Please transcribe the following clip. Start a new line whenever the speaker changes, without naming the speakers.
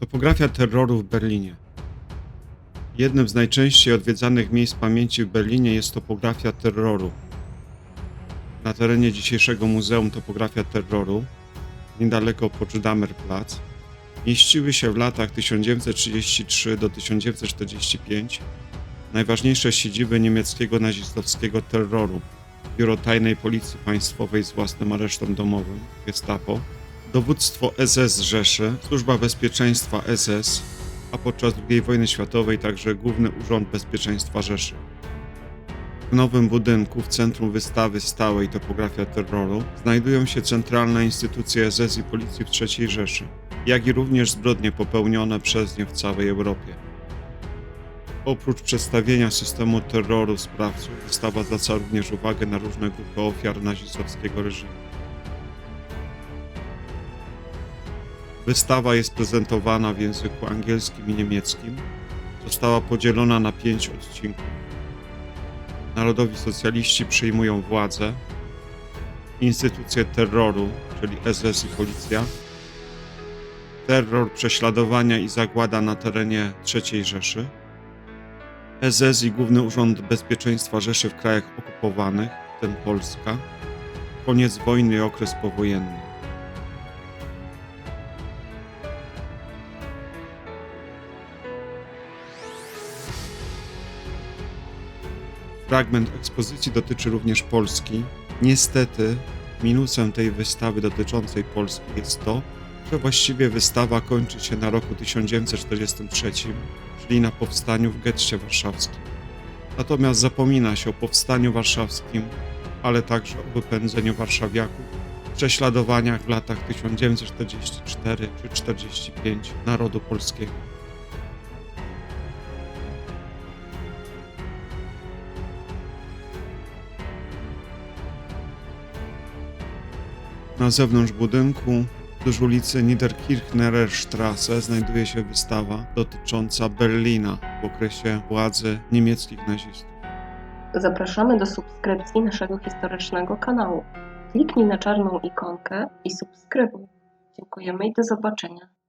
Topografia terroru w Berlinie. Jednym z najczęściej odwiedzanych miejsc pamięci w Berlinie jest topografia terroru. Na terenie dzisiejszego Muzeum Topografia Terroru, niedaleko Potsdamer Platz, mieściły się w latach 1933 do 1945 najważniejsze siedziby niemieckiego nazistowskiego terroru, Biuro Tajnej Policji Państwowej z własnym aresztem domowym, Gestapo, dowództwo SS Rzeszy, Służba Bezpieczeństwa SS, a podczas II wojny światowej także Główny Urząd Bezpieczeństwa Rzeszy. W nowym budynku w centrum wystawy stałej Topografia Terroru znajdują się centralne instytucje SS i Policji w III Rzeszy, jak i również zbrodnie popełnione przez nie w całej Europie. Oprócz przedstawienia systemu terroru sprawców, wystawa zwraca również uwagę na różne grupy ofiar nazistowskiego reżimu. Wystawa jest prezentowana w języku angielskim i niemieckim. Została podzielona na pięć odcinków. Narodowi socjaliści przyjmują władzę. Instytucje terroru, czyli SS i policja. Terror, prześladowania i zagłada na terenie III Rzeszy. SS i Główny Urząd Bezpieczeństwa Rzeszy w krajach okupowanych, w tym Polska. Koniec wojny i okres powojenny. Fragment ekspozycji dotyczy również Polski. Niestety, minusem tej wystawy dotyczącej Polski jest to, że właściwie wystawa kończy się na roku 1943, czyli na powstaniu w getcie warszawskim. Natomiast zapomina się o powstaniu warszawskim, ale także o wypędzeniu warszawiaków, prześladowaniach w latach 1944 czy 1945 narodu polskiego. Na zewnątrz budynku, wzdłuż ulicy Niederkirchnerer Straße, znajduje się wystawa dotycząca Berlina w okresie władzy niemieckich nazistów.
Zapraszamy do subskrypcji naszego historycznego kanału. Kliknij na czarną ikonkę i subskrybuj. Dziękujemy i do zobaczenia.